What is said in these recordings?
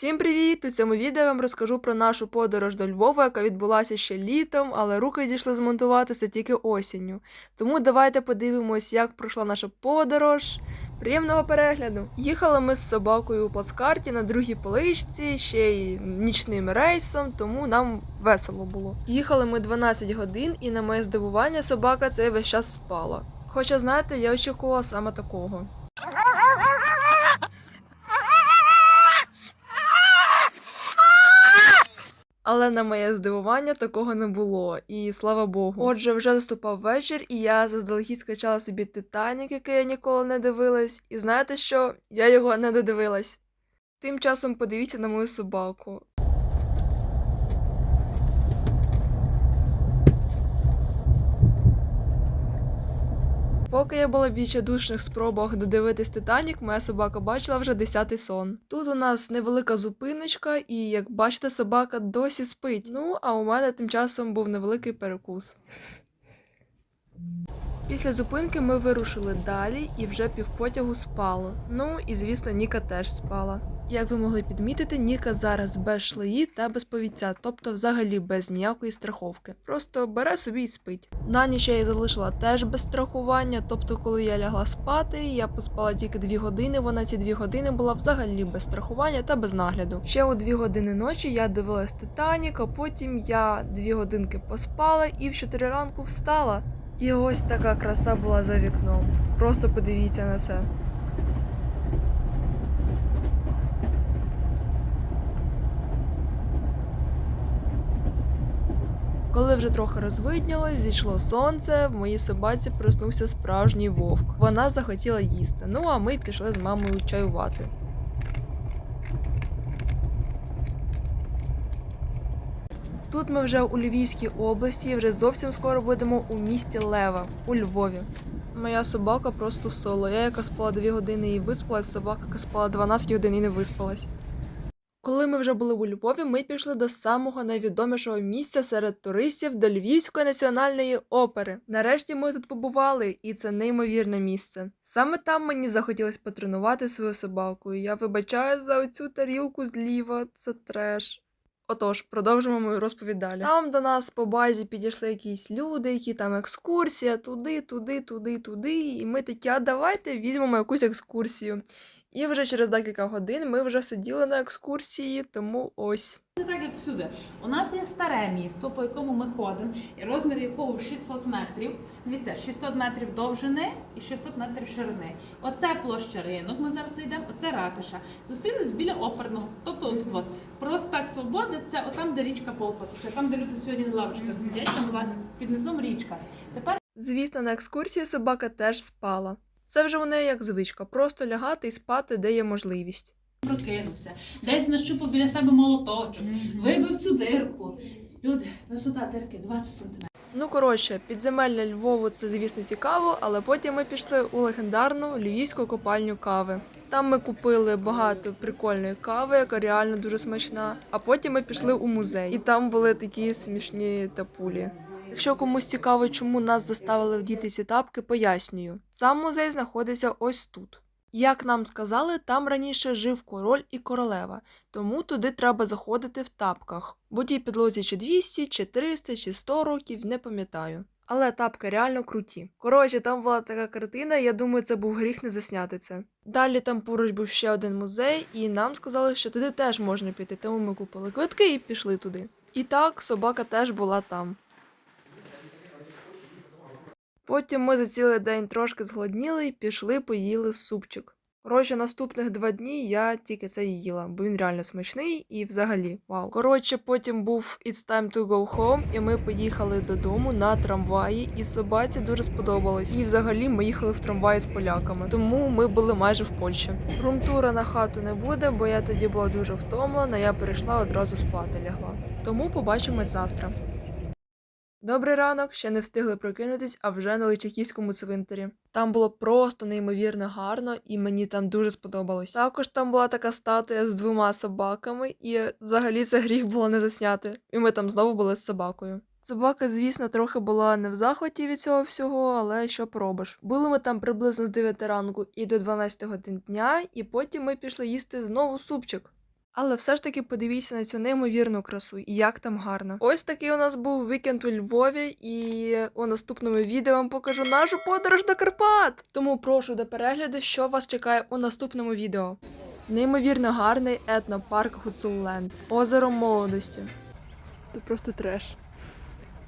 Всім привіт! У цьому відео я вам розкажу про нашу подорож до Львова, яка відбулася ще літом, але руки дійшли змонтуватися тільки осінню. Тому давайте подивимось, як пройшла наша подорож. Приємного перегляду! Їхали ми з собакою у плацкарті на другій поличці, ще й нічним рейсом, тому нам весело було. Їхали ми 12 годин, і на моє здивування собака цей весь час спала. Хоча, знаєте, я очікувала саме такого. Але на моє здивування такого не було, і слава Богу. Отже, вже наступав вечір, і я заздалегідь скачала собі Титанік, який я ніколи не дивилась. І знаєте що? Я його не додивилась. Тим часом подивіться на мою собаку. Поки я була в відчайдушних спробах додивитись Титанік, моя собака бачила вже десятий сон. Тут у нас невелика зупиночка, і як бачите, собака досі спить. Ну, а у мене тим часом був невеликий перекус. Після зупинки ми вирушили далі і вже півпотягу спало. Ну і звісно, Ніка теж спала. Як ви могли підмітити, Ніка зараз без шлеї та без повіття, тобто взагалі без ніякої страховки. Просто бере собі і спить. На ніч я її залишила теж без страхування, тобто, коли я лягла спати, я поспала тільки дві години. Вона ці дві години була взагалі без страхування та без нагляду. Ще у дві години ночі я дивилась Титанік, а потім я дві годинки поспала і в 4 ранку встала. І ось така краса була за вікном. Просто подивіться на це. Коли вже трохи розвиднілось, зійшло сонце, в моїй собаці проснувся справжній вовк. Вона захотіла їсти. Ну а ми пішли з мамою чаювати. Тут ми вже у Львівській області, і вже зовсім скоро будемо у місті Лева, у Львові. Моя собака просто в соло. Я яка спала 2 години і виспалась, собака яка спала 12 годин і не виспалась. Коли ми вже були у Львові, ми пішли до самого найвідомішого місця серед туристів до Львівської національної опери. Нарешті ми тут побували, і це неймовірне місце. Саме там мені захотілося потренувати свою собаку. Я вибачаю за оцю тарілку зліва, це треш. Отож, продовжимо мою розповідь далі. Там до нас по базі підійшли якісь люди, які там екскурсія, туди, туди, туди, туди. І ми такі, а давайте візьмемо якусь екскурсію. І вже через декілька годин ми вже сиділи на екскурсії, тому ось. Не так, як всюди. У нас є старе місто, по якому ми ходимо, розмір якого 600 метрів. Дивіться, 600 метрів довжини і 600 метрів ширини. Оце площа ринок. Ми зараз не йдемо, оце ратуша. Зустрілись біля оперного. Тобто, от, от проспект Свободи, це отам, де річка Полпацька, там, де люди сьогодні на лавочках сидять, там під низом річка. Тепер Звісно, на екскурсії собака теж спала. Це вже у неї як звичка, просто лягати і спати, де є можливість. прокинувся, десь нащупав біля себе молоточок, вибив цю дирку. Люди, висота дирки 20 см. Ну коротше, підземелля Львову це, звісно, цікаво, але потім ми пішли у легендарну львівську копальню кави. Там ми купили багато прикольної кави, яка реально дуже смачна. А потім ми пішли у музей, і там були такі смішні тапулі. Якщо комусь цікаво, чому нас заставили вдіти ці тапки, пояснюю. Сам музей знаходиться ось тут. Як нам сказали, там раніше жив король і королева, тому туди треба заходити в тапках. Бо тій підлозі чи 200, чи 300, чи 100 років, не пам'ятаю. Але тапки реально круті. Коротше, там була така картина, я думаю, це був гріх не засняти це. Далі там поруч був ще один музей, і нам сказали, що туди теж можна піти, тому ми купили квитки і пішли туди. І так, собака теж була там. Потім ми за цілий день трошки зголодніли і пішли поїли супчик. Коротше, наступних два дні я тільки це їла, бо він реально смачний і взагалі вау. Коротше, потім був It's time to go home, і ми поїхали додому на трамваї, і собаці дуже сподобалось. І взагалі ми їхали в трамваї з поляками, тому ми були майже в Польщі. Румтура на хату не буде, бо я тоді була дуже втомлена, я перейшла одразу спати лягла. Тому побачимось завтра. Добрий ранок, ще не встигли прокинутись, а вже на Личаківському цвинтарі. Там було просто неймовірно гарно, і мені там дуже сподобалось. Також там була така статуя з двома собаками, і взагалі це гріх було не засняти. І ми там знову були з собакою. Собака, звісно, трохи була не в захваті від цього всього, але що поробиш. Були ми там приблизно з 9 ранку і до 12 годин дня, і потім ми пішли їсти знову супчик. Але все ж таки подивіться на цю неймовірну красу і як там гарно. Ось такий у нас був вікенд у Львові, і у наступному відео вам покажу нашу подорож до Карпат. Тому прошу до перегляду, що вас чекає у наступному відео. Неймовірно гарний етнопарк Гуцулленд, озеро молодості. Це просто треш.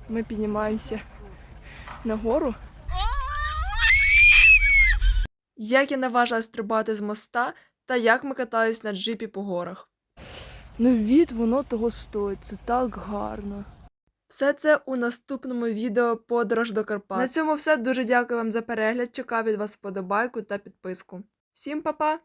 Ми піднімаємося на гору. Як я наважилась стрибати з моста, та як ми катались на джипі по горах. Ну, від воно того стоїть. Це так гарно. Все це у наступному відео Подорож до Карпат. На цьому все. Дуже дякую вам за перегляд. Чекаю від вас вподобайку та підписку. Всім па-па!